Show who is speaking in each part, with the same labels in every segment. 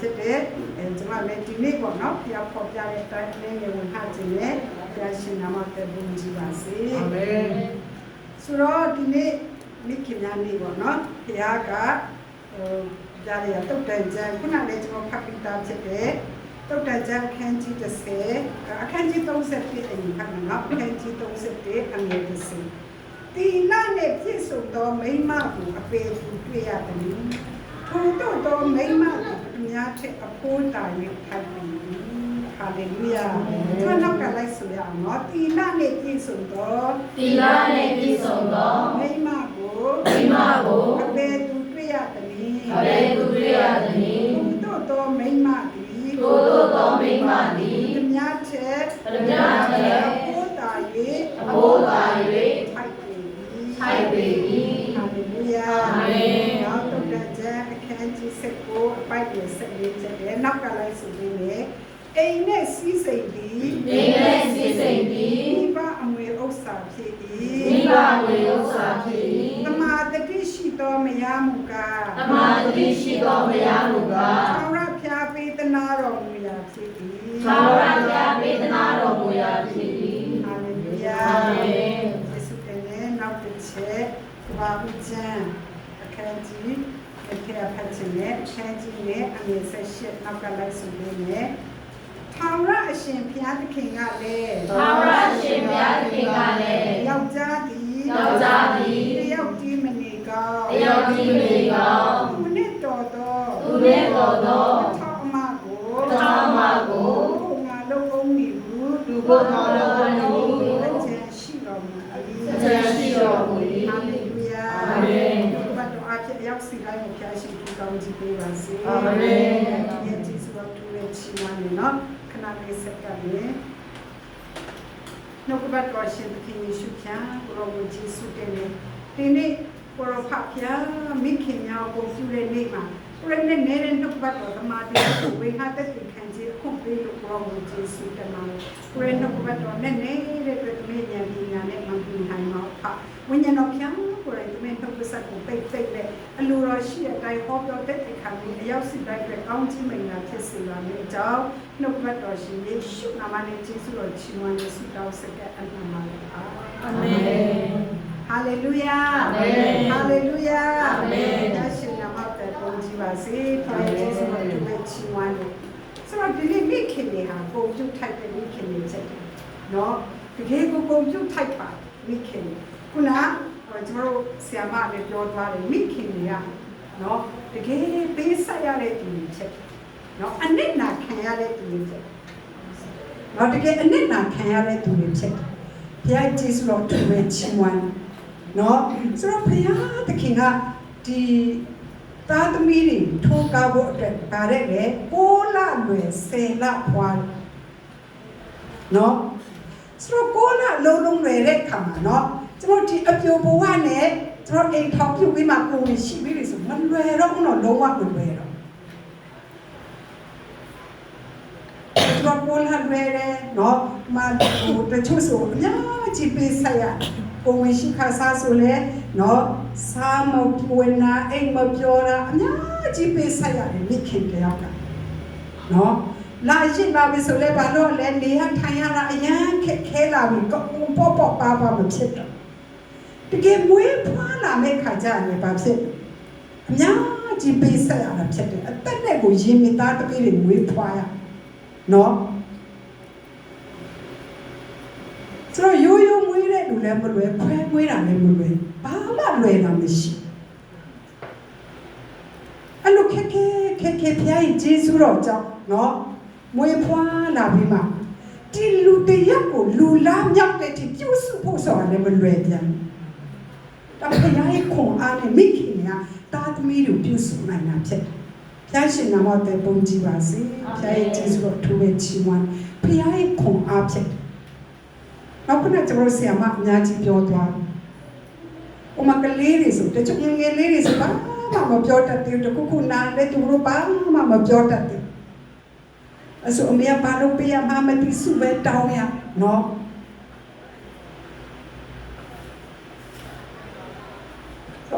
Speaker 1: ဖြစ်တဲ့အဲကျွန်မလည်းဒီနေ့ပေါ့နော်ဖျားဖော်ပြတဲ့အတိုင်းအလေးငယ်ဝင်ဟာခြင်းနဲ့ဖျားရှင်နာမတက်ပုံကြီးပါစေ
Speaker 2: အာမင်
Speaker 1: ဆိုတော့ဒီနေ့မိခင်များနေ့ပေါ့နော်ဖျားကဟိုကြားရတုတ်တန်ကြံခုနလည်းကျွန်တော်ဖတ်ပြီးသားဖြစ်တဲ့တုတ်တန်ကြံအခန်းကြီး30အခန်းကြီး30ပြည့်အရင်ကနော်အခန်းကြီး30အငယ်30တီလာနဲ့ပြည့်စုံသောမိမကိုအပေသူတွေ့ရတယ်ထို့တော့သောမိမကို အများထက်အဖိုးတာ၍ထိုက်ပြီဟာလေလုယာကျွန်တော်ကလိုက်ဆိုရအောင်နော်တီလာနဲ့ပြည့်စုံသော
Speaker 3: တိလနှင့်ပြည့်စုံသော
Speaker 1: မိမကို
Speaker 3: မိမကို
Speaker 1: အပေသူတွေ့ရသည်
Speaker 3: အဘယ်သူတွေ့ရသနည်း
Speaker 1: ထို့တော့သောမိမသည်
Speaker 3: ထိုသို့သောမိမသည်
Speaker 1: အများထက်
Speaker 3: ပရမတ်ထက်
Speaker 1: အဖိုးတာ၍
Speaker 3: အဘိုးသာ၍
Speaker 1: ထိုက်ပြီ
Speaker 3: ထိုက်ပေ၏
Speaker 1: ဟာလေလုယာ
Speaker 3: အာမင်
Speaker 1: နော က်တော့ကြတဲ့အခန်းကြီးဆက်ကိုအပိုက်ရဆက်လေးချက်တယ်နောက်ကလိုက်ဆိုပြီးနေအိမ်နဲ့စီးစိမ်သည်
Speaker 3: နေနဲ့စီစိတ်သည်
Speaker 1: မိဘအမွေဥစ္စာဖြစ်၏
Speaker 3: မိဘဝေဥစ္စာဖြစ်
Speaker 1: သမာတတိရှိသောမယားမူကား၏
Speaker 3: တမာတိရှိသောမယားမူကား
Speaker 1: သာရဖျားပေးသနာတော်မူရာဖြစ်၏
Speaker 3: သာဝရပြပေဒနာတော်မူရာဖြစ်၏
Speaker 1: ဟာလေလုယာ
Speaker 3: အာမင်
Speaker 1: ယေရှုတင်တဲ့နောက်တစ်ချက်ကဘာဦးချမ်းအခန်းကြီး အထက်ဖတ်ခြင်းနဲ့အခန်းကြီးနဲ့အငယ်ဆက်ရှစ်နောက်ကလိုက်ဆိုပြီးနေထာဝရအရှင်ဘုရားသခင်ကလည်း
Speaker 3: သာဝရရှင်ဘုရားသခင်ကလည်း
Speaker 1: ယောက်ျားသည်
Speaker 3: ယောက်ျားသည်
Speaker 1: တယောက်တည်းမနေကောင်း
Speaker 3: တယောက်တည်းမနေကောင်း
Speaker 1: သူနဲ့တော်သော
Speaker 3: သူနှင့်တော်သော
Speaker 1: ထောက်အမကို
Speaker 3: ထောက်အမကို
Speaker 1: ဘုငါလုံးအောင်မီဘူး
Speaker 3: လူကိုယ်တော်တော်ကို
Speaker 1: အကျဉ်းရှိတော်မူ၏
Speaker 3: အကျဉ်းရှိတော်မူ၏
Speaker 1: ဟာလေလုယာ
Speaker 3: အာမင်
Speaker 1: ဘုရားတော်အဖြစ်ရောက်စီတိုင်းကိုဖျားရှိ ပြီးကောင်းချီးပေးပါစေ
Speaker 3: အာမင်
Speaker 1: ဒီနေ့ကျေးဇူးတော်တူရဲ့ချီးမွမ်းနေနော်ခဏလေးစက္ကန့်လေးနှုတ်ကပတ်တော်ရှင်သခင်ယေရှုချာကိုရောကိုယေရှုတင်နေဒီနေ့ကိုရောဖဖျားမိခင်များကိုပြုတဲ့နေ့မှာကိုရနဲ့နေတဲ့နှုတ်ကပတ်တော်သမာဓိကိုဝေဟာတဲ့ခံခြင်းအခုပေးလို့ကိုရောကိုယေရှုတင်ပါတယ်ကိုရနှုတ်ကပတ်တော်နဲ့နေတဲ့အတွက်သမီးဉာဏ်ပညာနဲ့မှန်ပြီးနိုင်မှာဖ ဝိညာဉ်တော်ဖျားကိုယ်တိုင်သမီးနှုတ်ကပတ်ကိုပိတ်ပိတ်နဲ့အလိုတော်ရှိတဲ့အတိုင်းဟောပြောတဲ့အခါမှာအရောက်စီတိုင်းအတွက်ကောင်းချီးမင်္ဂလာဖြစ်စေပါမယ်အကြောင်းနှုတ်ကပတ်တော်ရှင်ယေရှုနာမနဲ့ယေရှုတော်ချီးမွမ်းဆုတောင်းစတဲ့အနန္တပါအာ
Speaker 3: အာမင်
Speaker 1: ဟာလေလုယာ
Speaker 3: အာမင်
Speaker 1: ဟာလေလုယာ
Speaker 3: အာမင်
Speaker 1: ရရှိနာမတဲ့ပုံကြီးပါစေဖခင်ယေရှုတော်သူရဲ့ချီးမွမ်းလို့ဆိုတော့ဒီနေ့မိခင်တွေဟာပုံပြုတ်ထိုက်တဲ့မိခင်တွေချက်တယ်နော်တကယ်ကိုပုံပြုတ်ထိုက်ပါမိခင်တွေ ခုနကကျွန်တော်တို့ဆရာမလည်းပြောသွားတယ်မိခင်တွေကနော်တကယ်ပေးဆက်ရတဲ့သူတွေချက်တယ်နော်အနစ်နာခံရတဲ့သူတွေချက်တယ်နော်တကယ်အနစ်နာခံရတဲ့သူတွေချက်တယ်ဘုရားကျေးဇူးတော်သူရဲ့ချီးမွမ်းနော်ဆိုတော့ဘုရားသခင်ကဒီသားသမီးတွေထိုးကားဖို့အတွက်ဗါတဲ့လေ6လလွယ်10လဖွာနော်ဆိုတော့6လလုံးလုံးလွယ်တဲ့ခါမှာနော် ကျွန်တော်ဒီအပြိုဘဝနဲ့ကျွန်တော်အိမ်ထောင်ပြုတ်ပြီးမှကိုယ်ရှိပြီးပြီဆိုမလွယ်တော့ဘူးနော်လုံးဝမလွယ်တော့ကျွန်တော်ပေါ်လာလွယ်တယ်နော်မဟိုတချို့ဆိုအများကြီးပေးဆက်ရကိုဝင်ရှိခါစားဆိုလဲနော်စားမပွေနာအိမ်မပြောတာအများကြီးပေးဆက်ရတယ်မိခင်တယောက်ကနော်လာရှိလာပြီဆိုလဲဘာလို့လဲနေရထိုင်ရတာအရန်ခက်ခဲလာပြီကောပေါ့ပေါ့ပါပါမဖြစ်တော့တ ကယ်မွေးဖွားလာမဲ့ခါကျရင်ဘာဖြစ်အများကြီးပေးဆက်ရတာဖြစ်တယ်အသက်နဲ့ကိုရင်မိသားတပည့်တွေမွေးဖွားရနော်ဆိုတော့ရိုးရိုးမွေးတဲ့လူလည်းမလွယ်ခွဲမွေးတာလည်းမလွယ်ဘာမှလွယ်တာမရှိအဲ့လိုခက်ခဲခက်ခဲဖျားရင်ဂျေဇုတော်ကြောင့်နော်မွေးဖွားလာပြီးမှဒီလူတယောက်ကိုလူလားမြောက်တဲ့ဒီပြုစုဖို့ဆိုတာလည်းမလွယ်ပြန် ဒါဖျားရဲ့ခွန်အားနဲ့မိခင်ကတာသမီးတို့ပြုစုနိုင်တာဖြစ်တယ်ဖျားရှင်နာမတဲ့ပုံကြည့်ပါစေဖျားရဲ့ဂျေဇုတော်ထိုးဝဲချီးမွမ်းဖျားရဲ့ခွန်အားဖြစ်တယ်နောက်ခုနကျွန်တော်ဆရာမအများကြီးပြောသွားတယ်။ဥမာကလေးတွေဆိုတချို့ငယ်ငယ်လေးတွေဆိုဘာမှမပြောတတ်ဘူးတခုခုနားလည်းသူတို့ဘာမှမပြောတတ်ဘူး။အဆိုအမေကဘာလို့ပေးရမှမသိစုပဲတောင်းရနော်။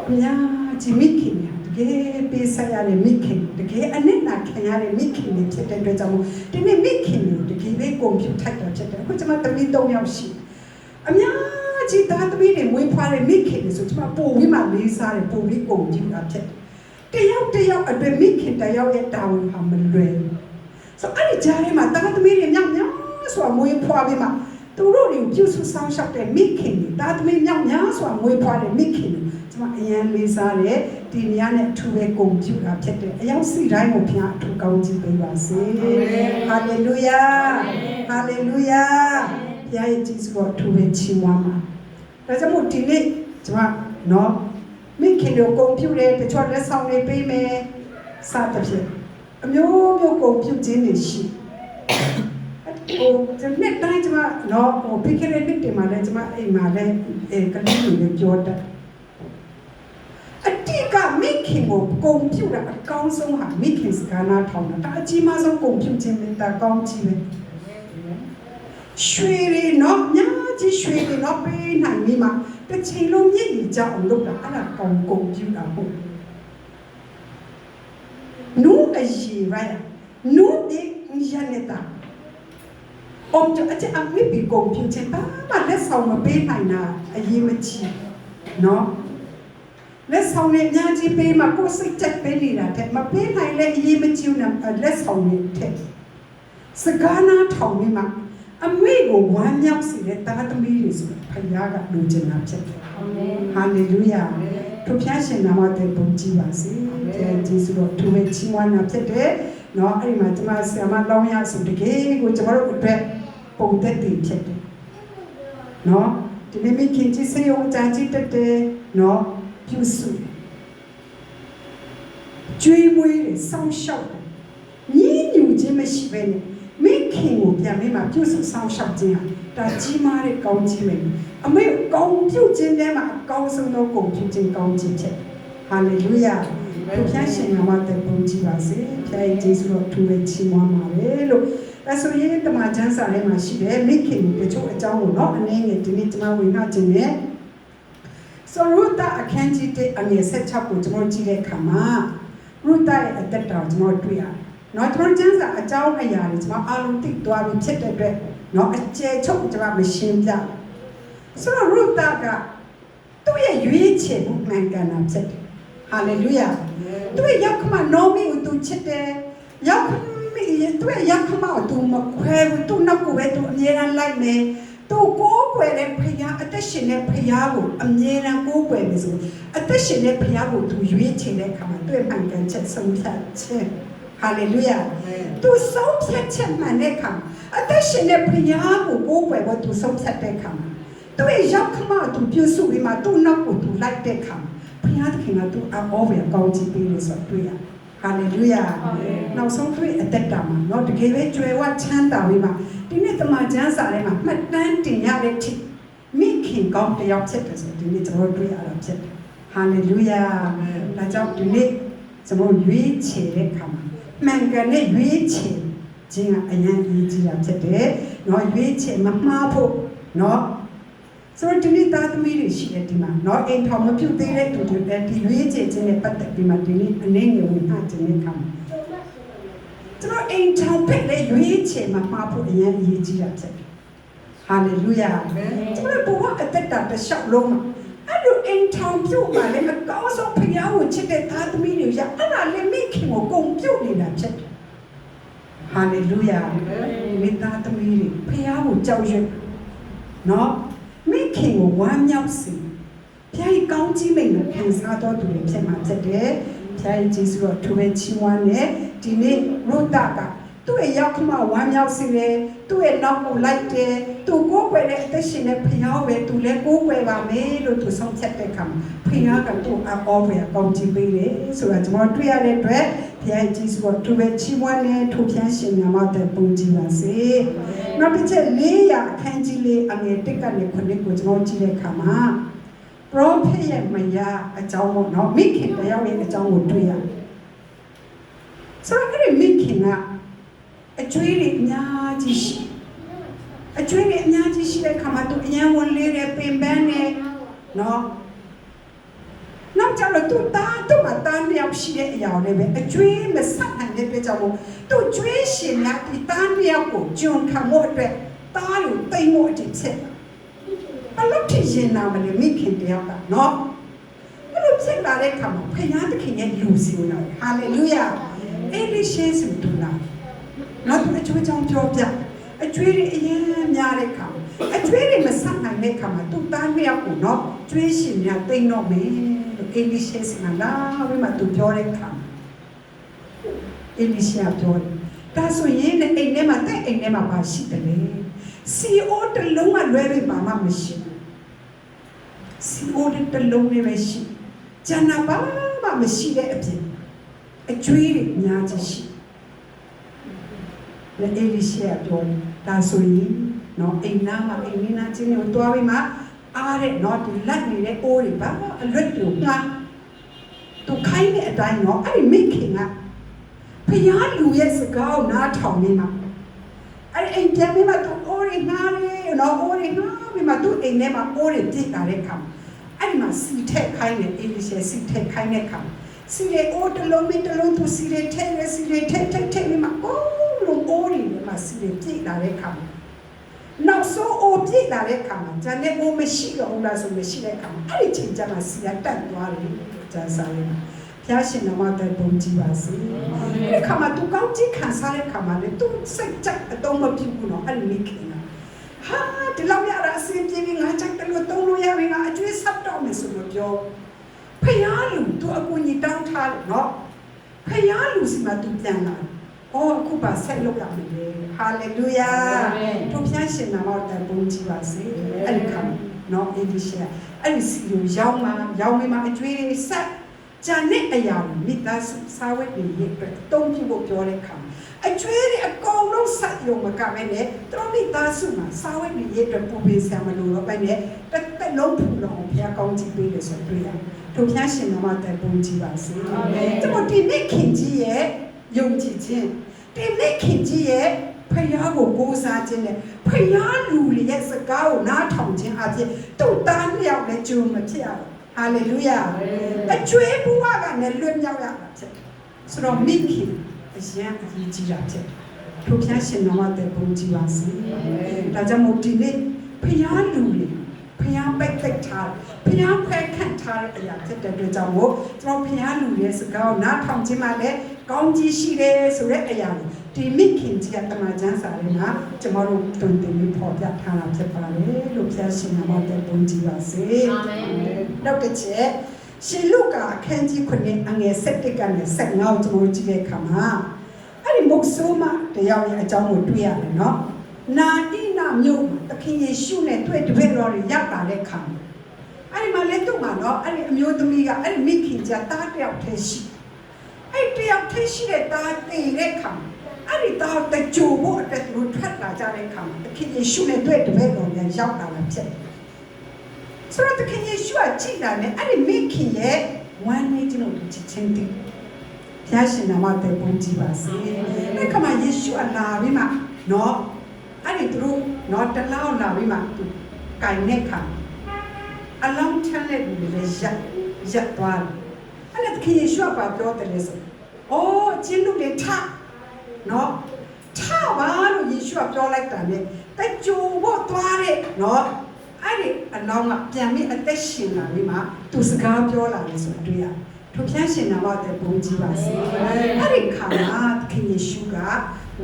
Speaker 1: အများကြီးမိခင်များတကကယ်ပေးဆက်ရတဲ့မိခင်တကယ်အနစ်နာခံရတဲ့မိခင်တွေဖြစ်တဲ့အတွက်ကြောင့်မို့ဒီနေ့မိခင်တွေတကယ်ပဲကွန်ပျူတာထိုက်တာဖြစ်တယ်အခုကျွန်မတမီး၃ယောက်ရှိအများကြီးသားသမီးတွေမွေးဖွားတဲ့မိခင်တွေဆိုကျွန်မပို့ပြီးမှလေးစားတယ်ပို့ပြီးကွန်ပျူတာဖြစ်တယ်တယောက်တယောက်အတွက်မိခင်တယောက်ရဲ့တာဝန်ဟာမလွယ်ဘူးဆိုအဲ့ဒီကြားထဲမှာသားသမီးတွေမြောက်များစွာမွေးဖွားပြီးမှသူတို့တွေကိုပြုစုဆောင်ရှောက်တဲ့မိခင်တွေသားသမီးမြောက်များစွာမွေးဖွားတဲ့မိခင်တွေကျွန် မအရင်လေးစားတဲ့ဒီနေရာနဲ့အထူးပဲဂုဏ်ပြုတာဖြစ်တယ်အယောက်စီတိုင်းကိုဘုရားအထူးကောင်းချီးပေးပါစေဟာလေလုယာဟာလေလုယာဘုရားရဲ့ကြီးစွာအထူးပဲချီးမွမ်းပါဒါကြောင့်မို့ဒီနေ့ကျွန်မနော်မိခင်တို့ဂုဏ်ပြုတယ်တချို့လက်ဆောင်တွေပေးမယ်စသဖြင့်အမျိုးမျိုးဂုဏ်ပြုခြင်းတွေရှိဟိုဒီနေ့တိုင်းကျမနော်ဟိုပြီးခဲ့တဲ့နှစ်တည်းမှာလည်းကျမအိမ်မှာလည်းအဲကလေးတွေလည်းပြောတတ်အတိက မိခင်ကိုဂုံပြူတာအကောင်းဆုံးဟာမိခင်စကားနာထောင်တာဒါအကြီးမားဆုံးဂုံပြူခြင်းပဲဒါကောင်းကြီးပဲရွှေတွေနော်ညာကြီးရွှေတွေနော်ပေးနိုင်ပြီမှာတစ်ချိန်လုံးမြင့်ကြီးကြအောင်လုပ်တာအဲ့ဒါကောင်းဂုံပြူတာဟုတ်နူးအကြီးရိုက်နူးဒီရနေတာ om cho ache ang mi bi gong pyu chen ba ma let saw ma pe nai na a yi ma chi no let saw ne nya chi pe ma ko sai chat pe ni la the ma pe nai le yi ma chi na let saw ne the စကားနာထောင်မိမှာအမေကိုဝမ်းမြောက်စေတဲ့တာသမီးတွေဆိုဖခင်ကလူချင်တာဖြစ်တယ်
Speaker 3: အာမင်
Speaker 1: ဟာလေလုယာသူဖျားရှင်နာမတဲ့ဘုန်းကြီးပါစေ။ကျေးဇူးတော်သူပဲချီးမွမ်းတာဖြစ်တယ်။เนาะအဲ့ဒီမှာကျွန်မဆရာမလောင်းရဆိုတကယ်ကိုကျွန်တော်တို့အတွက်ပုံသက်တည်ဖြစ်တယ်။เนาะဒီနေ့မိခင်ကြီးစေယုံကြံကြည့်တတ်တယ်เนาะ ပြုစုကျွေးမွေးတယ်စောင့်ရှောက်တယ်ညီးညူခြင်းမရှိဘဲနဲ့မိခင်ကိုပြန်ပြီးမှပြုစုစောင့်ရှောက်ခြင်းဟာဒါကြီးမားတဲ့ကောင်းကြီးပဲ။အမေကောင်းပြုတ်ခြင်းထဲမှာအကောင်းဆုံးသောဂုဏ်ပြုခြင်းကောင်းခြင်းဖြစ်တယ်။ဟာလေလုယာ။ဘုရားရှင်နာမတော်ဘုန်းကြီးပါစေ။ဘုရားရဲ့ကျေးဇူးတော်ထူးပဲချီးမွမ်းပါလေလို့အဲဆိုရင်တမန်ကျမ်းစာထဲမှာရှိတယ်မိခင်တချို့အကြောင်းကိုတော့အနေနဲ့ဒီနေ့ကျွန်မဝင်နှခြင်းနဲ့ ဆိုရူတာအခန်းကြီးတဲ့အငယ်ဆက်ချက်ကိုကျွန်တော်ကြည့်တဲ့အခါမှာရူတာရဲ့အသက်တာကိုကျွန်တော်တွေ့ရတယ်။နော်ကျွန်တော်ကျမ်းစာအကြောင်းအရာတွေကျွန်တော်အားလုံးသိသွားပြီဖြစ်တဲ့အတွက်နော်အကျယ်ချုပ်ကျွန်တော်မရှင်းပြဘူးဆိုတော့ရုတာကသူ့ရဲ့ရွေးချယ်မှုမှန်ကန်တာဖြစ်တယ်။ဟာလေလုယာ။သူ့ရဲ့ရောက်ခမနောမီကိုသူချစ်တယ်။ရောက်ခမီသူ့ရဲ့ရောက်ခမကိုသူမခွဲဘူး။သူနောက်ကိုပဲသူအမြဲတမ်းလိုက်မယ်။ သူကိုးကွယ်တဲ့ဖခင်အသက်ရှင်တဲ့ဖခင်ကိုအမြဲတမ်းကိုးကွယ်မယ်ဆိုအသက်ရှင်တဲ့ဖခင်ကိုသူရွေးချယ်တဲ့အခါမှာသူ့ရဲ့မှန်ကန်ချက်ဆုံးဖြတ်ချက်ဟာလေလုယာ။သူဆုံးဖြတ်ချက်မှန်တဲ့အခါအသက်ရှင်တဲ့ဖခင်ကိုကိုးကွယ်ဖို့သူဆုံးဖြတ်တဲ့အခါမှာသူရဲ့ရောက်ခမသူပြုစုပြီးမှသူ့နောက်ကိုသူလိုက်တဲ့အခါဘုရားသခင်ကသူအော်ဝယ်ကောင်းချီးပေးလို့ဆိုတွေ့ရ ဟာလေလုယာနောက်ဆုံးတွေ့အသက်တာမှာเนาะတကယ်ပဲကြွယ်ဝချမ်းသာပြီးမှဒီနေ့တမန်ကျမ်းစာထဲမှာမှတ်တမ်းတင်ရတဲ့ထိမိခင်ကောင်းတစ်ယောက်ဖြစ်တယ်ဆိုဒီနေ့ကျွန်တော်တွေ့ရတာဖြစ်တယ်ဟာလေလုယာဒါကြောင့်ဒီနေ့ကျွန်တော်ရွေးချယ်တဲ့အခါမှာ မှန်ကန်တဲ့ရွေးချယ်ခြင်းကအရင်ကြီးကြီးတာဖြစ်တယ်။เนาะရွေးချယ်မမှားဖို့เนาะ ဆိုတော့ဒီနေ့သားသမီးတွေရှိတယ်ဒီမှာเนาะအိမ်ထောင်မပြုတ်သေးတဲ့သူတွေလည်းဒီရွေးချယ်ခြင်းနဲ့ပတ်သက်ပြီးမှဒီနေ့အနေငယ်ဝင်နှခြင်းနဲ့ခံကျွန်တော်အိမ်ထောင်ဖြစ်တဲ့ရွေးချယ်မမှားဖို့အရင်အရေးကြီးတာဖြစ်တယ်။ဟာလေလုယာ။ကျွန်တော်ဘဝအသက်တာတစ်လျှောက်လုံးမှာအဲ့လိုအိမ်ထောင်ပြုတ်မှလည်းအကောင်းဆုံးဖျားကိုချစ်တဲ့သားသမီးတွေရအဲ့ဒါလည်းမိခင်ကိုကုန်ပြုတ်နေတာဖြစ်တယ်။ဟာလေလုယာ။မိသားသမီးတွေဖျားကိုကြောက်ရွံ့နော်မိ ခင်ကိုဝမ်းမြောက်စေဖျားကြီးကောင်းကြီးမိန်ကိုခံစားတော်သူတွေဖြစ်မှာဖြစ်တယ်။ဖျားကြီးဂျေစုတော်သူပဲချီးမွမ်းတယ်ဒီနေ့ရုတ်တာကသူ့ရဲ့ရောက်ခမဝမ်းမြောက်စေတယ်သူ့ရဲ့နောက်ကိုလိုက်တယ်သူကိုယ်ွယ်တဲ့အသက်ရှင်တဲ့ဖျားပဲသူလည်းကိုယ်ွယ်ပါမယ်လို့သူဆုံးဖြတ်တဲ့အခါမှာဖျားကသူ့အော်ဝယ်ကောင်းကြီးပေးတယ်ဆိုတာကျွန်တော်တွေ့ရတဲ့အတွက်ဖျားကြီးဂျေစုတော်သူပဲချီးမွမ်းတယ်ထိုဖျားရှင်နာမတဲ့ပုံကြည်ပါစေ နောက်တစ်ချက်၄ရာအခန်းကြီးလေးအငယ်တစ်ကနေခုနှစ်ကိုကျွန်တော်ကြည့်တဲ့အခါမှာ prophet ရဲ့မယားအကြောင်းပေါ့နော်မိခင်တယောက်ရဲ့အကြောင်းကိုတွေ့ရတယ်ဆိုတော့အဲ့ဒီမိခင်ကအကျွေးတွေအများကြီးရှိအကျွေးတွေအများကြီးရှိတဲ့ခါမှာသူအရန်ဝင်လေးတယ်ပင်ပန်းတယ်နော် နောက်ကျတော့သူသားသူ့မှာသားနှစ်ယောက်ရှိတဲ့အရာကိုလည်းပဲအကျွေးမဆက်နိုင်တဲ့အတွက်ကြောင့်မို့သူကျွေးရှင်များဒီသားနှစ်ယောက်ကိုဂျွန်ခံဖို့အတွက်သားကိုတိမ်ဖို့အတိဖြစ်တာဘယ်လို့ဖြစ်ရင်နာမလဲမိခင်တယောက်ကနော်ဘယ်လိုဖြစ်လာတဲ့အခါမှာဖခင်သခင်ရဲ့လူစီဝင်လာတယ်ဟာလေလုယာအေလိရှေစုတူလာနောက်သူအကျွေးကြောင့်ပြောပြအကျွေးတွေအရင်များတဲ့အခါအကျွေးတွေမဆက်နိုင်တဲ့အခါမှာသူသားနှစ်ယောက်ကိုနော်ကျွေးရှင်များတိမ်တော့မယ် လို့အေလိရှေစုကလာဝိမသူပြောတဲ့အခါအေလိရှေပြောတယ်ဒါဆိုရင်လည်းအိမ်ထဲမှာတဲ့အိမ်ထဲမှာပါရှိတယ်လေစီအိုတလုံးကလွဲပြီးဘာမှမရှိဘူးစီအိုတလုံးနဲ့ပဲရှိကျန်တာဘာမှမရှိတဲ့အပြင်အကျွေးတွေအများကြီးရှိလေအေလိရှေပြောတယ်ဒါဆိုရင်နော်အိမ်နာမှာအိမ်နာချင်းကိုတွားပြီးမှ အားတဲ့နော်ဒီလက်နေတဲ့အိုးတွေဘာမှအလွတ်တူငါသူခိုင်းတဲ့အတိုင်းနော်အဲ့ဒီမိခင်ကဖျားလူရဲ့စကားကိုနားထောင်နေမှာအဲ့ဒီအိမ်ပြန်ပြီးမှသူအိုးတွေငားတယ်နော်အိုးတွေငားပြီးမှသူအိမ်ထဲမှာအိုးတွေပြစ်လာတဲ့ခါမှာအဲ့ဒီမှာစီထက်ခိုင်းတယ်အေလိရှေစီထက်ခိုင်းတဲ့ခါမှာစီလေအိုးတစ်လုံးမတစ်လုံးသူစီလေထဲရစီလေထဲထဲထဲပြီးမှအိုးလုံးအိုးတွေမှာစီလေပြစ်လာတဲ့ခါမှာ နောက်ဆုံးအိုပြည့်လာတဲ့ခါမှာဂျန်နဲ့အိုမရှိတော့ဘူးလားဆိုမရှိတဲ့ခါမှာအဲ့ဒီချိန်ကျမှစီရတက်သွားတယ်ဂျန်စားရင်ဖျားရှင်တော်တဲ့ဘုံကြည့်ပါစေအဲ့ဒီခါမှာသူကောင်းကြည့်ခံစားတဲ့ခါမှာလေသူစိတ်ကြိုက်အတော့မပြဘူးနော်အဲ့ဒီမိခင်ကဟာဒီလောက်ရတာအစင်ပြေပြီးငါကြိုက်တယ်လို့တုံးလို့ရပြီငါအကျွေးဆက်တော့မယ်ဆိုလို့ပြောဖျားလူသူအကူကြီးတောင်းထားတယ်နော်ဖျားလူစီမှာသူပြန်လာ အော်အခုပါဆက်လုပ်ရမယ်လေဟာလေလုယာတို့ဖျားရှင်နာမတော်ဘုန်းကြီးပါစေအဲ့ဒီခါနော်အေဒီရှာအဲ့ဒီစီကိုရောက်မှရောက်မှအကျွေးတွေဆက်ဂျန်နဲ့အရာကိုမိသားစုစားဝတ်နေရအတွက်တုံးပြဖို့ပြောတဲ့ခါအကျွေးတွေအကုန်လုံးဆက်ရုံမကပဲနဲ့သူတို့မိသားစုမှာစားဝတ်နေရအတွက်ပူပေးဆံမလို့တော့ပဲနဲ့တစ်သက်လုံးဖူလုံးဘုရားကောင်းချီးပေးတယ်ဆိုတွေ့ရတို့ဖျားရှင်နာမတော်ဘုန်းကြီးပါစေကျွန်တော်ဒီနေ့ခင်ကြီးရဲ့ယုံကြည်ခြင်း ဒီနေ့ခင်ကြီးရဲ့ဖယားကိုကိုးစားခြင်းနဲ့ဖယားလူတွေရဲ့စကားကိုနားထောင်ခြင်းအပြင်သူ့သားလျောက်နဲ့ဂျုံမဖြစ်ရဘူးဟာလေလုယာအကျွေးဘုရားကလည်းလွတ်မြောက်ရတာဖြစ်တယ်ဆိုတော့မိခင်အရင်အရေးကြီးတာဖြစ်တယ်ထိုဖျားရှင်တော်မှာတဲ့ဘုန်းကြီးပါစေဒါကြောင့်မို့ဒီနေ့ဖယားလူတွေ ဖယားပိတ်ပိတ်ထားဖယားဖဲခန့်ထားတဲ့အရာဖြစ်တဲ့အတွက်ကြောင့်မို့ကျွန်တော်ဖယားလူရဲ့စကားကိုနားထောင်ခြင်းမှလည်းကောင်းကြီးရှိတယ်ဆိုတဲ့အရာကိုဒီမိခင်ကြီးကတမန်ကျမ်းစာထဲမှာကျမတို့တုံတင်ပြီးပေါ်ပြထားတာဖြစ်ပါတယ်လို့ဖျားရှင်နာမတဲ့ဘုန်းကြီးပါစေ
Speaker 3: အာမင်
Speaker 1: နောက်တစ်ချက်ရှင်လုကာအခန်းကြီး9အငယ်7ကနေ15ကိုကျွန်တော်ကြည့်တဲ့အခါမှာအဲ့ဒီမုတ်ဆိုးမတရားရဲ့အကြောင်းကိုတွေ့ရတယ်နော်နာတိ နာမြို့မှာသခင်ယေရှုနဲ့တွေ့တပည့်တော်တွေရောက်လာတဲ့အခါမှာအဲ့ဒီမှာလက်တော့မှာနော်အဲ့ဒီအမျိုးသမီးကအဲ့ဒီမိခင်ကြီးကတားတယောက်တည်းရှိအဲ့ဒီတယောက်တည်းရှိတဲ့တားတည်တဲ့အခါမှာအဲ့ဒီတော့တကြိုဖို့အတွက်သူတို့ထွက်လာကြတဲ့အခါမှာသခင်ယေရှုနဲ့တွေ့တပည့်တော်များရောက်လာတာဖြစ်တယ်။ဆိုတော့သခင်ယေရှုကကြည်လာတယ်အဲ့ဒီမိခင်ရဲ့ဝမ်းနေခြင်းကိုချစ်ချင်းတည်းဘုရားရှင်နာမတဲ့ဘုန်းကြီးပါစေ။အဲ့ခါမှာယေရှုအလာပြီးမှနော် အဲ့ဒီသူတို့နော်တလောက်လာပြီးမှသူကင်တဲ့ခါအလောင်းချမ်းတဲ့လူတွေလည်းရက်ရက်သွားတယ်။အဲ့ဒါသခင်ယေရှုကပြောတယ်လေဆို။အော်အချင်းတို့တွေထနော်ထပါလို့ယေရှုကပြောလိုက်တာနဲ့တကြိုဖို့သွားတဲ့နော်အဲ့ဒီအလောင်းကပြန်ပြီးအသက်ရှင်လာပြီးမှသူစကားပြောလာတယ်ဆိုတွေ့ရထိုဖျားရှင်နာမတဲ့ဘုန်းကြီးပါစေအဲ့ဒီခါမှာသခင်ယေရှုက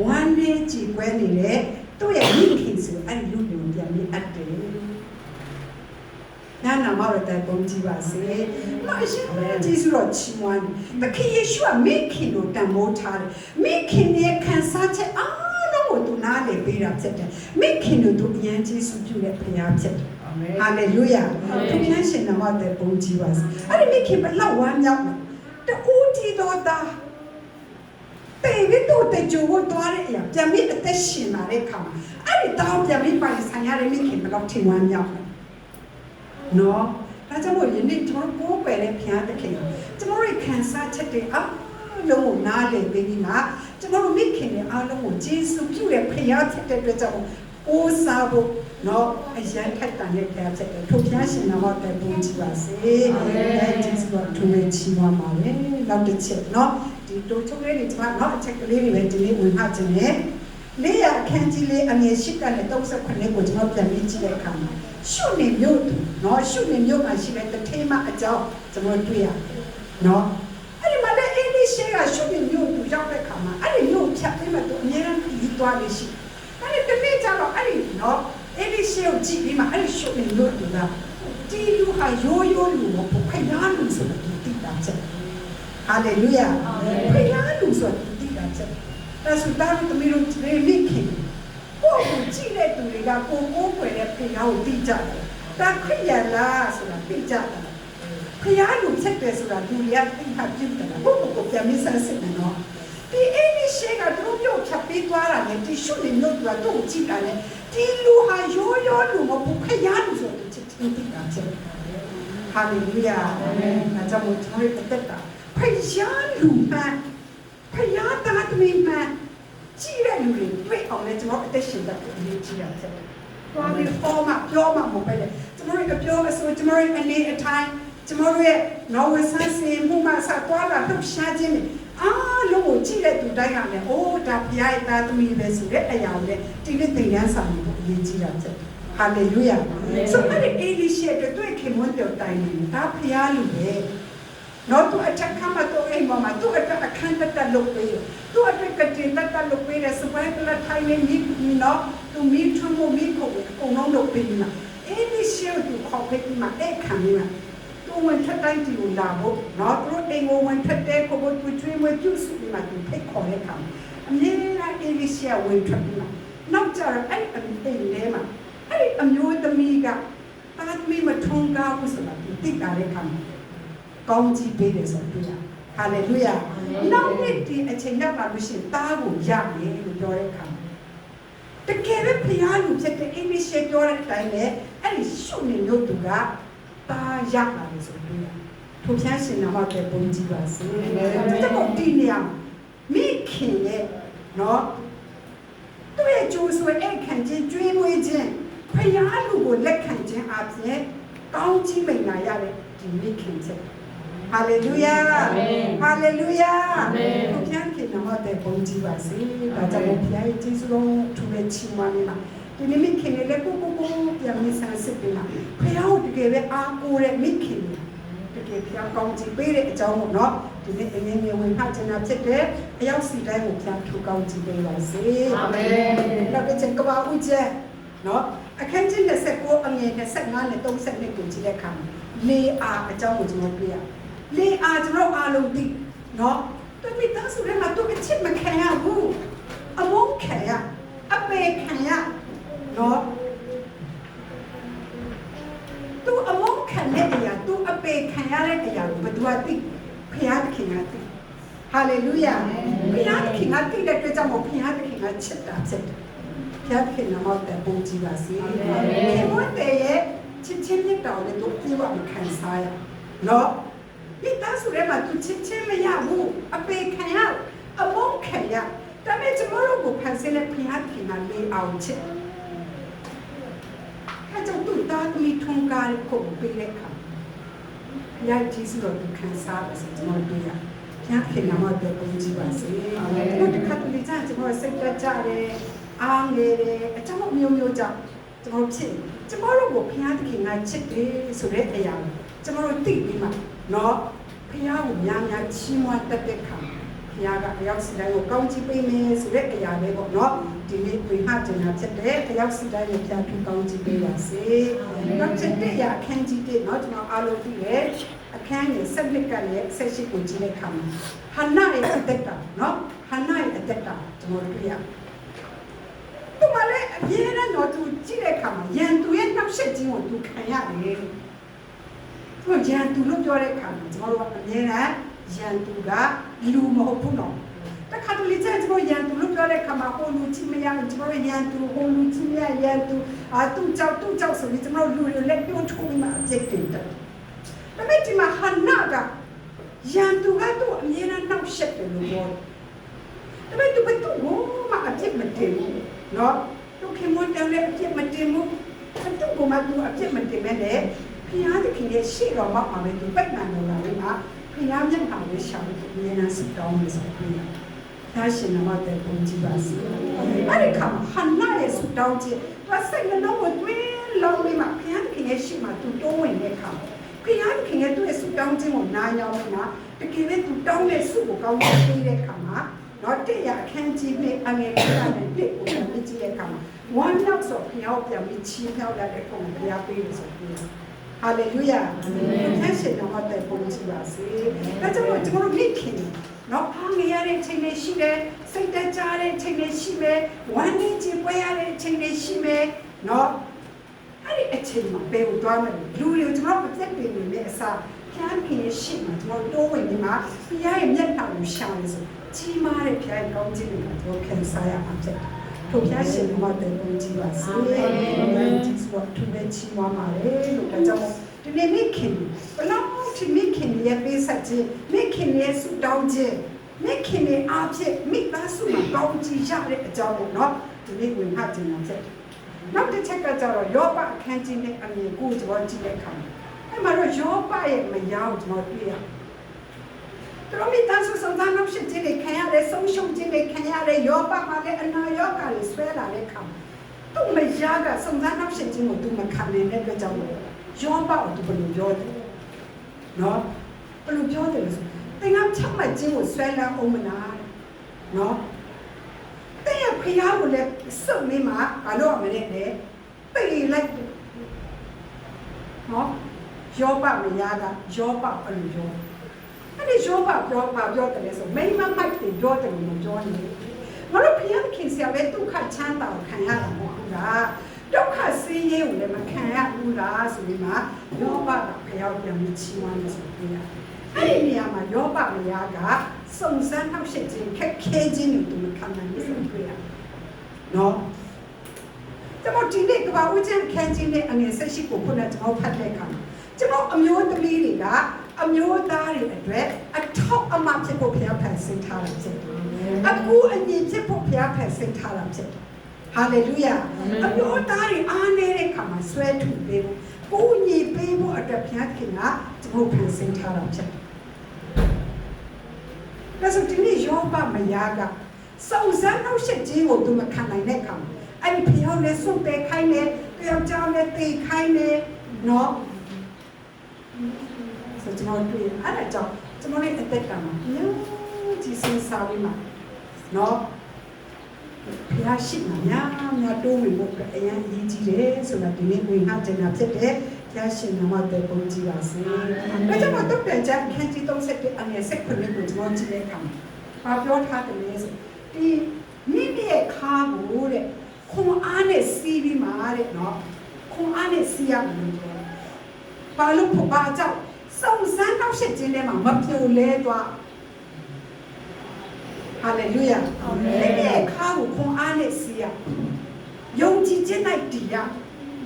Speaker 1: ဝမ်းနဲ့ကြည်ပွဲနေတဲ့ သူ့ရဲ့မိခင်ဆိုအဲ့ဒီလူတွေကိုပြန်ပြီးအပ်တယ်နာနာမရတဲ့ဘုန်းကြီးပါစေ။မရှိဘူးဂျေစုတော်ချီးမွမ်းတယ်။သခင်ယေရှုကမိခင်ကိုတန်ဖိုးထားတယ်။မိခင်ရဲ့ခံစားချက်အားလုံးကိုသူနားလည်ပေးတာဖြစ်တယ်။မိခင်တို့သူအရန်ဂျေစုပြုတဲ့ဖခင်ဖြစ်တယ်။
Speaker 2: အာမင်
Speaker 1: ဟာလေလုယာ။သူဖျားရှင်နာမတဲ့ဘုန်းကြီးပါစေ။အဲ့ဒီမိခင်ဘလောက်ဝမ်းမြောက်လဲ။တူတီတော်သား တေဝိတို့တကြိုကိုတွားတဲ့အရာပြန်ပြီးအသက်ရှင်လာတဲ့ခါမှာအဲ့ဒီတောင်းပြန်ပြီးပိုင်ဆိုင်ရတဲ့မိခင်ဘလောက်ထင်ဝမ်းမြောက်လဲ။နော်ဒါကြောင့်မို့ယနေ့ကျွန်တော်ကိုးကွယ်တဲ့ဘုရားသခင်ကျွန်တော်တို့ခံစားချက်တွေအားလုံးကိုနားလည်ပြီးမှကျွန်တော်တို့မိခင်တွေအားလုံးကိုယေရှုပြုတဲ့ဘုရားဖြစ်တဲ့အတွက်ကြောင့်အိုးစားဖို့နော်အရန်ထက်တန်တဲ့တရားဖြစ်တယ်ထို့ဖျားရှင်နာမတဲ့ဘုန်းကြီးပါစေအဲဒီဆိုတော့သူရဲ့ချီးမွမ်းပါလေနောက်တစ်ချက်နော် ဒီတိုးချုံလေးတွေကျွန်မနောက်အချက်ကလေးတွေပဲဒီနေ့ဝင်မှခြင်းနဲ့လေးရအခန်းကြီးလေးအမြင်ရှိကနဲ့38ကိုကျွန်တော်ပြန်ပြီးကြည့်တဲ့အခါမှာရှုနေမြို့သူနော်ရှုနေမြို့မှာရှိတဲ့တထေးမအကြောင်းကျွန်တော်တွေ့ရတယ်နော်အဲ့ဒီမှာလည်းအင်းလေးရှိကရှုနေမြို့သူရောက်တဲ့အခါမှာအဲ့ဒီမြို့ဖြတ်ပြီးမှသူအများအားဖြင့်သွားလို့ရှိအဲ့ဒီတနေ့ကျတော့အဲ့ဒီနော်အဲ့ဒီရှိကိုကြည့်ပြီးမှအဲ့ဒီရှုနေမြို့သူကဒီလူဟာရိုးရိုးလူမဟုတ်ခရားလူဆိုတော့သူတိတာချက် ဟာလေလုယာခရားလူဆိုတော့သူတိတာချက်ဒါဆိုတာသမီးတို့ဒီမိခင်ကိုယ်ကိုကြည့်တဲ့သူတွေကကိုယ်ကိုယ်ွယ်တဲ့ဖရားကိုတိကြတယ်ဒါခရယာလားဆိုတာတိကြတယ်ဖရားလူချက်တယ်ဆိုတာလူတွေကသိမှပြစ်တယ်ဘုဘကိုပြန်မစမ်းစစ်တယ်နော်ဒီအဲ့ဒီရှေကသူတို့ပြောဖြတ်ပြီးသွားတာလေဒီရှုနေလို့သူကသူ့ကိုကြည့်တာလေဒီလူဟာရိုးရိုးလူမဟုတ်ခရားလူဆိုတော့ချက်ချင်းတိတာချက်ဟာလေလုယာအာမင်အကြောင်းကိုကျွန်တော်တက်တာဖ ရားလူမှန်ဖရားသားသမီးမှန်ကြည့်တဲ့လူတွေတွေ့အောင်လေကျွန်တော်အသက်ရှင်တတ်တယ်အရေးကြီးတာချက်သွားပြီးပေါ်မှာပြောမှာမဟုတ်ပဲလေကျွန်တော်တို့ကပြောအဆိုကျွန်တော်တို့အနေအထိုင်ကျွန်တော်တို့ရဲ့နော်ဝဆန်းစင်မှုမှာစသွားလာလှုပ်ရှားခြင်းတွေအားလုံးကိုကြည့်တဲ့သူတိုင်းကလည်းအိုးဒါဖရားရဲ့သားသမီးပဲဆိုတဲ့အရာကိုလည်းဒီနေ့သင်ခန်းစာကိုအရေးကြီးတာချက်ဟာလေလုယာဆိုတော့အဲ့ဒီအေလိရှေအတွက်တွေ့ခင်မွန်းတဲ့တိုင်နေတာဖရားလူပဲ နော်သူအထက်ကမှတော့အိမ်ပေါ်မှာသူအတက်အခန်းတက်တက်လုပ်ပေးသူအတက်ကတင်တက်တက်လုပ်ပေးတဲ့စပွဲကလာထိုင်နေမိနော်သူမိထွန်းမမိကိုအကုန်လုံးလုပ်ပေးမှာအဲ့ဒီရှေ့သူခေါ်ပေးမှာအဲ့ခံမှာသူဝင်ထက်တိုင်းဒီကိုလာဖို့နော်သူတို့အိမ်ကိုဝင်ထက်တဲ့ကိုကိုသူကျွေးမွေးပြုစုပြီးမှသူဖိတ်ခေါ်တဲ့ခါအမြဲတမ်းအေလိရှေဝင်ထွက်ပြီးမှနောက်ကြတော့အဲ့အမိတ်ထဲမှာအဲ့ဒီအမျိုးသမီးကတာသမီးမထုံကားဘူးဆိုတာသူသိတာတဲ့ခါမှာ ကောင်းကြီးပေးတယ်ဆိုတော့တွေ့ရဟာလေလုယာနောက်နေ့ဒီအချိန်ရောက်လာလို့ရှိရင်တားကိုရမယ်လို့ပြောတဲ့အခါတကယ်ပဲဖရားလူဖြစ်တဲ့အင်္ဂလိပ်ရှပြောတဲ့အတိုင်းပဲအဲ့ဒီရှုနေလို့သူကတားရလာတယ်ဆိုတော့တွေ့ရထိုဖြန်းရှင်နာမပဲပုံကြည့်ပါစေတမတီနေရမိခင်ရဲ့နော်သူရဲ့ကျိုးဆွဲအဲ့ခံခြင်းကျွေးမွေးခြင်းဖရားလူကိုလက်ခံခြင်းအပြင်ကောင်းကြီးမိန်လာရတဲ့ဒီမိခင်ချက် ဟာလေလုယာဟာလေလုယာဘုရားခင်တော်တဲ့ဘုန်းကြီးပါစေဒါကြောင့်ဘုရားရဲ့ကျေးဇူးတော်သူရဲ့ချီးမွမ်းနေတာဒီနေ့မိခင်လေးကိုကိုကိုပြန်မဆန်းစစ်ပြီးလာဘုရားကိုတကယ်ပဲအားကိုးတဲ့မိခင်တကယ်ဘုရားကောင်းချီးပေးတဲ့အကြောင်းပေါ့နော်ဒီနေ့အငြင်းငယ်ဝင်ဖတ်ချင်တာဖြစ်တဲ့အရောက်စီတိုင်းကိုဘုရားထူကောင်းချီးပေးပါစေ
Speaker 3: အာမင်
Speaker 1: နောက်တစ်ချက်ကပါဦးကျဲနော်အခန်းကြီး29အငယ်25နဲ့32ကိုကြည့်တဲ့အခါမှာလေအာအကြောင်းကိုကျွန်တော်တွေ့ရ လေအာကျွန်တော်အားလုံးသိနော်သူမိသားစုထဲမှာသူအချစ်မခံရဘူးအမုန်းခံရအပေခံရနော်သူအမုန်းခံတဲ့အရာသူအပေခံရတဲ့အရာကိုဘယ်သူကသိဖခင်သခင်ကသိဟာလေလုယာဖခင်သခင်ကသိတဲ့အတွက်ကြောင့်မို့ဖခင်သခင်ကချစ်တာချစ်တယ်ဖျားခင်နမတဲ့ပုံကြည့်ပါစေ။ဒီမွတ်တဲ့ရဲ့ချစ်ချင်းမြတ်တော်နဲ့တို့ပြေဝမခံစားရ။နော်။ ဒီသားစုထဲမှာသူချစ်ချင်းမရဘူး။အပေခံရအမုန်းခံရ။ဒါပေမဲ့ကျွန်တော်တို့ကိုဖန်ဆင်းတဲ့ဖျားခင်ကလေးအောင်ချစ်။အဲကြောင့်သူသားသမီးထုံးကားကိုပေးတဲ့အခါဖျားကြီးစုတော်သူခံစားပါစေကျွန်တော်တို့ရ။ဖျားခင်နမတဲ့ပုံကြည့်ပါစေ။အာမင်။ဒီခတ်တူလေးကြကျွန်တော်စိတ်ကြကြတယ်။အားငယ်တယ်အကြောင်းမျိုးမျိုးကြောင့်ကျွန်တော်ဖြစ်ကျွန်တော်တို့ကိုဘုရားသခင်ကချစ်တယ်ဆိုတဲ့အရာကိုကျွန်တော်တို့သိပြီးမှ နော်ဖခင်ကိုများများချီးမွမ်းတတ်တဲ့ခါဖခင်ကအယောက်စီတိုင်းကိုကောင်းချီးပေးမယ်ဆိုတဲ့အရာလေးပေါ့နော်ဒီနေ့ပြဟတင်တာဖြစ်တယ်အယောက်စီတိုင်းကိုဖခင်ကောင်းချီးပေးပါစေနောက်ချက်တဲ့အရာအခန်းကြီးတဲ့နော်ကျွန်တော်အားလုံးသိတယ်အခန်းကြီးဆက်လက်ကလည်းဆက်ရှိကိုကြည့်တဲ့ခါမှာဟာနာရဲ့အသက်တာနော်ဟာနာရဲ့အသက်တာကျွန်တော်တွေ့ရသူမလည်းအပြင်းနဲ့တော့သူကြည့်တဲ့ခါမှာရန်သူရဲ့နှောက်ရှက်ခြင်းကိုသူခံရတယ် သူရန်သူလို့ပြောတဲ့အခါမှာကျွန်တော်တို့ကအများအားရန်သူကလူမဟုတ်ဘူးနော်တခါတလေကျရင်ကျွန်တော်ရန်သူလို့ပြောတဲ့အခါမှာဟိုလူချင်းမရဘူးကျွန်တော်ရန်သူဟိုလူချင်းမရရန်သူအာသူ့ကြောက်သူ့ကြောက်ဆိုပြီးကျွန်တော်လူတွေလက်ပြုံးထုံးမှာ objective တက်ဒါပေမဲ့ဒီမှာဟာနာကရန်သူကသူ့အမြဲတမ်းနောက်ဆက်တယ်လို့ပြောတယ်ဒါပေမဲ့သူဘယ်သူမှအပြစ်မတင်ဘူးနော်သူခင်မွန်းတယ်လည်းအပြစ်မတင်ဘူးသူကမှသူအပြစ်မတင်မဲ့လည်း ဖျားသခင်ရဲ့ရှေ့တော်မှာပါပဲသူပိတ်မှန်တော်လာလို့မှာဖျားမျက်နှာကိုရှာလို့သူရနာစစ်တောင်းလို့ဆိုပြီးဒါရှင်နမတဲ့ပုံကြည့်ပါစေအဲ့ဒီခါဟန်နာရဲ့စစ်တောင်းခြင်းသူစိတ်နှလုံးကိုတွင်းလုံးလေးမှာဖျားသခင်ရဲ့ရှေ့မှာသူတိုးဝင်တဲ့ခါဖျားသခင်ရဲ့သူ့ရဲ့စစ်တောင်းခြင်းကိုနားရောက်လို့မှာတကယ်ပဲသူတောင်းတဲ့ဆုကိုကောင်းကောင်းပေးတဲ့ခါမှာတော့တရားအခန်းကြီးနဲ့အငယ်ကြီးနဲ့တစ်ကိုမြင်ကြည့်တဲ့ခါမှာဝမ်းနောက်ဆိုဖျားပြန်ပြီးချီးမြှောက်တဲ့ပုံကိုဘုရားပေးလို့ဆိုပြီး ဟာလေလုယာဖက်ရှင်တော်တဲ့ပုံကြည့်ပါစေဒါကြောင့်ကျွန်တော်မိခင်နော်အားငရတဲ့ချိန်လေးရှိတယ်စိတ်တကြတဲ့ချိန်လေးရှိမယ်ဝမ်းနေကြပွဲရတဲ့ချိန်လေးရှိမယ်နော်အဲ့ဒီအချိန်မှာဘယ်ကိုသွားမလဲလူတွေကိုကျွန်တော်မပြတ်ပြင်နေတဲ့အစားဖျားခင်ရဲ့ရှေ့မှာကျွန်တော်တိုးဝင်နေမှာဖျားရဲ့မျက်နှာကိုရှာနေဆိုကြီးမားတဲ့ဖျားရဲ့ကောင်းခြင်းတွေကိုကျွန်တော်ခံစားရမှာဖြစ်တယ် ထိုဘုရားရှင်ဘုရားတန်ဖိုးကြီးပါစေအာမင်အာမင်ဒီစွာသူပဲချီးမွမ်းပါလေလို့ဒါကြောင့်ဒီနေ့မိခင်ဘလောက်ဒီမိခင်ရဲ့ပေးဆက်ခြင်းမိခင်ရဲ့ဆုတောင်းခြင်းမိခင်ရဲ့အားဖြင့်မိသားစုမှာကောင်းချီးရတဲ့အကြောင်းပေါ့နော်ဒီနေ့ဝင်ဖတ်ခြင်းအောင်ချက်နောက်တစ်ချက်ကကြတော့ယောပအခန်းကြီးနဲ့အမြင်ကိုကျွန်တော်ကြည့်တဲ့အခါမှာအဲ့မှာတော့ယောပရဲ့မယားကိုကျွန်တော်တွေ့ရတယ် တို့မိသားစုစုံစမ်းနှောက်ရှက်ခြင်းတွေခံရတယ်ဆုံးရှုံးခြင်းတွေခံရတယ်ယောဘမှာလည်းအနာရောဂါတွေဆွဲလာတဲ့အခါမှာသူ့မယားကစုံစမ်းနှောက်ရှက်ခြင်းကိုသူမခံနိုင်တဲ့အတွက်ကြောင့်ယောဘကိုသူဘယ်လိုပြောတယ်နော်ဘယ်လိုပြောတယ်လဲဆိုတင်ကချမှတ်ခြင်းကိုဆွဲလန်းအောင်မလားနော်တဲ့ရဖျားကိုလည်းစုံနေမှာဘာလို့မလဲတဲ့ပြေးလိုက်နော်ယောဘမယားကယောဘဘယ်လိုပြော အဲ့ဒီယောဘပြောပါပြောတယ်ဆိုမိမမိုက်တယ်ပြောတယ်လို့ပြောနေတယ်မလို့ဖျားခင်ဆရာပဲဒုက္ခချမ်းသာကိုခံရတာမဟုတ်ဘူးလားဒုက္ခဆင်းရဲကိုလည်းမခံရဘူးလားဆိုပြီးမှယောဘကဖျားပြန်ပြီးချီးမွမ်းနေဆိုပြရတယ်အဲ့ဒီနေရာမှာယောဘမယားကစုံစမ်းနှောက်ယှက်ခြင်းခက်ခဲခြင်းတွေသူမခံနိုင်ဘူးဆိုပြရတယ်နော်ကျွန်တော်ဒီနေ့ကဘာဦးကျန်ခန်းချင်းနဲ့အငယ်ဆက်ရှိကိုခုနကကျွန်တော်ဖတ်တဲ့အခါကျွန်တော်အမျိုးသမီးတွေက အမျိုးသားတွေအတွက်အထောက်အမဖြစ်ဖို့ဘုရားဖန်ဆင်းထားတာဖြစ်တယ်။အကူအညီဖြစ်ဖို့ဘုရားဖန်ဆင်းထားတာဖြစ်တယ်။ဟာလေလုယာအမျိုးသားတွေအားနေတဲ့အခါမှာဆွဲထုပေးဖို့ကိုညီပေးဖို့အတွက်ဘုရားခင်ကကျွန်တော်ဖန်ဆင်းထားတာဖြစ်တယ်။ဒါဆိုဒီနေ့ယောဘမယားကစုံစမ်းနှောက်ယှက်ခြင်းကိုသူမခံနိုင်တဲ့အခါမှာအဲ့ဒီဖျောင်းနဲ့စွန့်ပယ်ခိုင်းတယ်တယောက်ကြောင့်လည်းတေခိုင်းတယ်နော် ဆိုကျွန်တော်တွေ့အဲ့ဒါကြောင့်ကျွန်တော်ရဲ့အသက်ကမှာညကြီးစင်စားပြီးမှနော်ဖျားရှိမှများများတိုးဝင်ဖို့အတွက်အရင်အရေးကြီးတယ်ဆိုတာဒီနေ့ဝင်ဟာကျင်တာဖြစ်တယ်ဖျားရှင်နာမတော်ပုံကြည့်ပါစေဒါကြောင့်တော့တဲ့ချက်ခန်းကြီး31အငယ်7ခုကိုကျွန်တော်ကြည့်တဲ့အခါမှာပြောထားတယ်လေဆိုဒီမိမိရဲ့ခါကိုတဲ့ခွန်အားနဲ့စီးပြီးမှတဲ့နော်ခွန်အားနဲ့စီးရမယ်လို့ပြောတယ်။ဘာလို့ဖို့ဘာကြောင့် စုံစမ်းနောက်ဆက်ခြင်းထဲမှာမပြိုလဲသွားဟာလေလုယာအာမင်။ဒီခါကိုခွန်အားနဲ့စီးရ။ယုံကြည်ခြင်း၌တည်ရ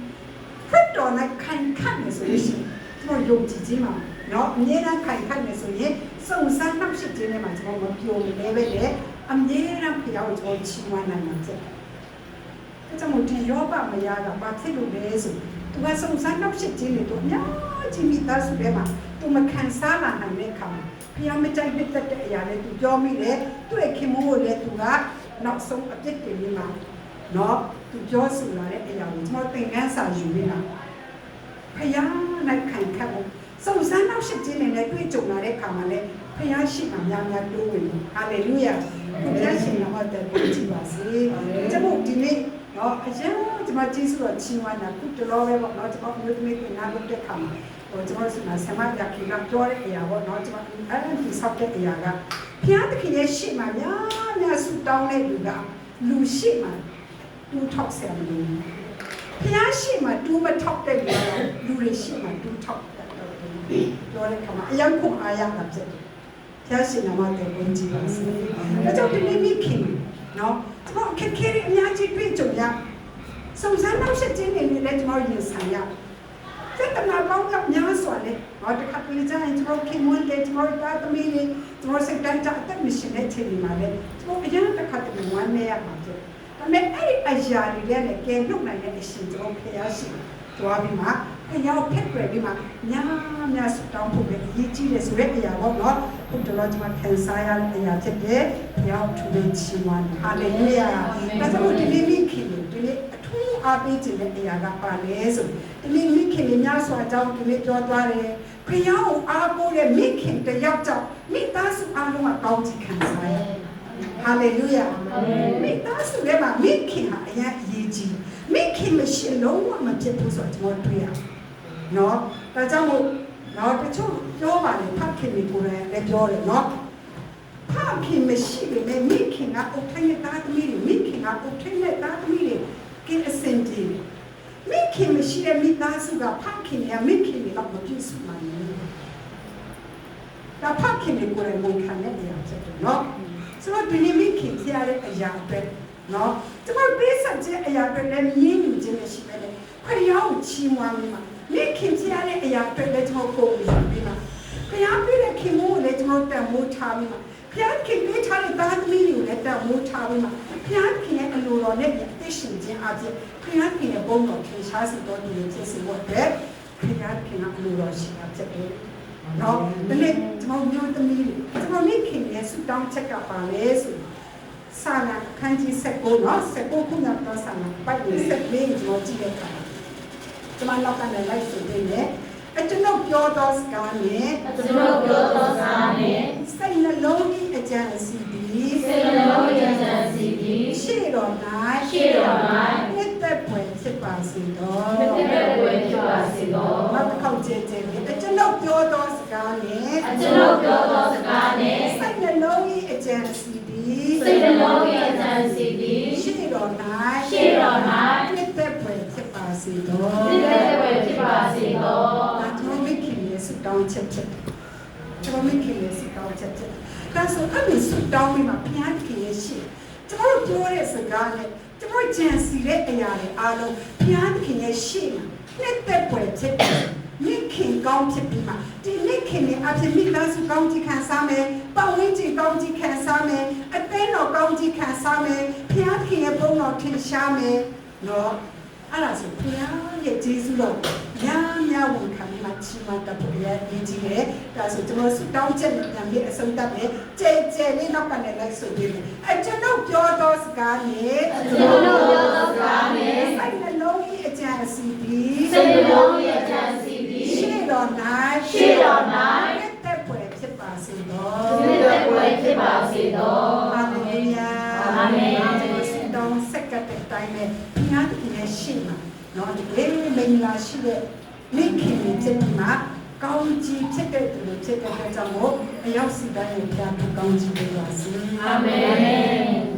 Speaker 1: ။ခရစ်တော်၌ခံခတ်နေဆိုလို့ရှိရင်ကျွန်တော်ယုံကြည်ခြင်းမှာနော်အမြဲတမ်းခံခတ်နေဆိုရင်စုံစမ်းနောက်ဆက်ခြင်းထဲမှာကျွန်တော်မပြိုလဲပဲလေအမြဲတမ်းဖျောက်ကျွန်တော်ချီးမွမ်းနိုင်မှာဖြစ်တယ်။အဲကြောင့်မို့ဒီယောဘမယားကဘာဖြစ်လို့လဲဆို သူကစုံစမ်းနောက်ဆက်ခြင်းတွေတော့အများကြီးမိသားစုထဲမှာသူမခံစားလာနိုင်တဲ့အခါမှာဖျားမကြိုက်ဖြစ်တဲ့အရာလေးသူပြောမိတယ်သူ့ရဲ့ခင်မိုးကိုလည်းသူကနောက်ဆုံးအပြစ်တင်ပြီးမှနော်သူပြောဆိုလာတဲ့အရာကိုကျွန်တော်သင်ခန်းစာယူနေတာဖျားနိုင်ခံခတ်ဖို့စုံစမ်းနောက်ဆက်ခြင်းတွေနဲ့တွေ့ကြုံလာတဲ့အခါမှာလည်းဖျားရှိမှများများတိုးဝင်တယ်ဟာလေလုယာဘုရားရှင်တော်တဲ့ကိုကြည့်ပါစေကျွန်တော်ဒီနေ့ နော်အရင်ကျွန်မကျေးဇူးတော်ချီးမွမ်းတာခုတလောပဲပေါ့နော်ကျွန်တော်မျိုးသမီးကနားလုပ်တဲ့ခါမှာဟိုကျွန်တော်စမဆမပြကိကပြောတဲ့အရာပေါ့နော်ကျွန်တော်အဲ့ဒီဆောက်တဲ့အရာကဘုရားသခင်ရဲ့ရှေ့မှာများများဆူတောင်းတဲ့လူကလူရှေ့မှာတူထောက်ဆရာမလို့ဘုရားရှေ့မှာတူမထောက်တဲ့လူကလူတွေရှေ့မှာတူထောက်တယ်ပြောတဲ့ခါမှာအယံခုအားရတာဖြစ်တယ်ဘုရားရှင်နာမတော်ကိုကြည်ပါစေ။ဒါကြောင့်ဒီနေ့မိခင်နော် ကျွန်တော်ခက်ခဲတဲ့အများကြီးတွေ့ကြုံရစုံစမ်းနောက်ဆက်ခြင်းတွေနဲ့လည်းကျွန်တော်ရင်ဆိုင်ရစက်တနာပေါင်းရောက်များစွာလေဟောတခါတလေကျရင်ကျွန်တော်ခင်မွန်းတယ်ကျွန်တော်တာသမီးလေးကျွန်တော်စိတ်တိုင်းကြအသက်မရှင်တဲ့ချိန်ဒီမှာလေကျွန်တော်အရင်တစ်ခါတလေဝမ်းနေရမှာဖြစ်ဒါမေအဲ့ဒီအရာတွေလည်းကဲနှုတ်နိုင်တဲ့အရှင်ကျွန်တော်ဖျားရှိသွားပြီးမှအရာဖက်ပြပြီးမှညာများစတောင်းဖို့ပဲအရေးကြီးတယ်ဆိုတဲ့အရာပေါ့နော် ဘုဒ္ဓလောကျွန်မခံစားရတဲ့အရာဖြစ်တဲ့ဘုရားထူတဲ့ချီးမွမ်းဟာလေလုယာဒါကြောင့်ဒီနေ့မိခင်တွေဒီနေ့အထူးအားပေးခြင်းတဲ့အရာကပါလဲဆိုဒီနေ့မိခင်တွေများစွာအကြောင်းဒီနေ့ပြောသွားတယ်ဘုရားကိုအားကိုးတဲ့မိခင်တယောက်ကြောင့်မိသားစုအားလုံးကကောင်းချီးခံစားရတယ်ဟာလေလုယာမိသားစုထဲမှာမိခင်ဟာအရင်အရေးကြီးမိခင်မရှိလုံးဝမဖြစ်ဘူးဆိုတော့ကျွန်တော်တွေ့ရနော်ဒါကြောင့်မို့ နော်တချို့ပြောပါလေဖခင်တွေကိုလည်းလည်းပြောတယ်နော်ဖခင်မရှိပေမဲ့မိခင်ကအုတ်ထိုင်းတဲ့သားသမီးတွေမိခင်ကအုတ်ထိုင်းတဲ့သားသမီးတွေကင်းအစင်တီမိခင်မရှိတဲ့မိသားစုကဖခင်ရဲ့မိခင်တွေတော့မပြည့်စုံနိုင်ဘူးဒါဖခင်တွေကိုလည်းဝန်ခံတဲ့အရာဖြစ်တယ်နော်ဆိုတော့ဒီနေ့မိခင်ပြရတဲ့အရာအတွက်နော်ကျမပေးဆက်ခြင်းအရာအတွက်လည်းမြင်းမြူခြင်းနဲ့ရှိမယ်လေခရီးအောင်ချီးမွမ်းမိ မှာမိခင်ပြရတဲ့အရာအတွက်လည်းကျွန်တော်ပုံပြီးပြီးမှာခရီးပြတဲ့ခင်မိုးကိုလည်းကျွန်တော်တန်မိုးထားပြီးမှာဖျားခင်ပေးထားတဲ့သားသမီးတွေကိုလည်းတန်မိုးထားပြီးမှာဖျားခင်ရဲ့အလိုတော်နဲ့အသက်ရှင်ခြင်းအပြင်ဖျားခင်ရဲ့ဘုန်းတော်ထင်ရှားစေတော်ဒီလိုဖြစ်စေဖို့အတွက်ဖျားခင်ကအလိုတော်ရှိတာဖြစ်တယ်နော်ဒီနေ့ကျွန်တော်မျိုးသမီးတွေကျွန်တော်မိခင်ရဲ့ဆူတောင်းချက်ကပါလဲဆိုဆာနာခန်းကြီး16နော်16ခုမြောက်တော့ဆာနာပိုက်နေ14ကျွန်တော်ကြည့်တဲ့အခါ ကျွန်မလောက်ကနေလိုက်ဆိုနေတယ်အကျွန်ုပ်ပြောသောစကားနဲ့
Speaker 3: ကျွန်တော်ပြောသောစကားနှင့်
Speaker 1: စိတ်နှလုံးဤအကြံအစီသည်
Speaker 3: စေတနာဝိဉ္ဇဉ်စီပြီး
Speaker 1: ရှေ့တော်၌
Speaker 3: ရှေ့တော်၌
Speaker 1: နှစ်သက်ပွင့်ဖြစ်ပါစေသော
Speaker 3: တစ်သက်ပွဲဖြစ်ပါစေသော
Speaker 1: နောက်တစ်ခေါက်ကျဲကျဲလေးအကျွန်ုပ်ပြောသောစကားနဲ့
Speaker 3: အကျွန်ုပ်ပြောသောစကားနှင့်
Speaker 1: စိတ်နှလုံးဤအကြံအစီသည်
Speaker 3: စေတနာဝိဉ္ဇဉ်စီပြီး
Speaker 1: ရှေ့တော်၌
Speaker 3: ရှေ့တော်၌
Speaker 1: နှစ်သက်ပွင့်ဖြ စ်ပါစေသော
Speaker 3: တစ်သက်ပွဲဖြစ်ပါစေသော
Speaker 1: ဒါကျွန်တော်မိခင်ရဲ့ဆုတောင်းချက်ချက်ကျွန်တော်မိခင်ရဲ့ဆုတောင်းချက်ချက်ဒါဆိုအဲ့ဒီဆုတောင်းပြီးမှဘုရားခင်ရဲ့ရှေ့ကျွန်တော်ပြောတဲ့စကားနဲ့ကျွန်တော်ကြံစီတဲ့အရာတွေအားလုံးဘုရားခင်ရဲ့ရှေ့မှာနှစ်သက်ပွင့်ဖြစ်တယ်မိခင်ကောင်းဖြစ်ပြီးမှဒီမိခင်ရဲ့အဖြစ်မိသားစုကောင်းကြီးခံစားမယ်ပတ်ဝန်းကျင်ကောင်းကြီးခံစားမယ်အသင်းတော်ကောင်းကြီးခံစားမယ်ဘုရားခင်ရဲ့ဘုန်းတော်ထင်ရှားမယ်နော် အဲ့ဒါဆိုဘုရားရဲ့ကျေးဇူးတော်ညာများဝန်ခံပြီးမှချီးမွမ်းတတ်ဖို့ရည်ကြီးတယ်။ဒါဆိုကျွန်တော်ဆုတောင်းချက်နဲ့ပြန်ပြီးအဆုံးသတ်မယ်။ကြဲကြဲလေးနောက်ကနေလိုက်ဆိုပြီးမယ်။အကျွန်ုပ်ပြောသောစကားနဲ့
Speaker 3: ကျွန်တော်ပြောသောစကားနှင့်
Speaker 1: စိတ်နှလုံး၏အကြံအစီပြီး
Speaker 3: စေတနာဝိဉ္ဇဉ်စီပြီး
Speaker 1: ရှေ့တော်၌
Speaker 3: ရှေ့တော်၌
Speaker 1: နှစ်သက်ပွေဖြစ်ပါစေသော
Speaker 3: တစ်သက်ပွဲဖြစ်ပါစေသော
Speaker 1: ဟာလေလုယာ
Speaker 3: အာမင်
Speaker 1: ကျွန်တော်ဆုတောင်းဆက်ကပ်တဲ့အတိုင်းပဲ ဘုရားသခင်ရဲ့ရှေ့မှာနော်ဒီလေးမင်္ဂလာရှိတဲ့မိခင်တွေဖြစ်ပြီးမှကောင်းကြီးဖြစ်တဲ့သူတွေဖြစ်တဲ့အတွက်ကြောင့်မို့အရောက်စီတိုင်းကိုဘုရားကကောင်းကြီးပေးပါစေ
Speaker 3: အာမင်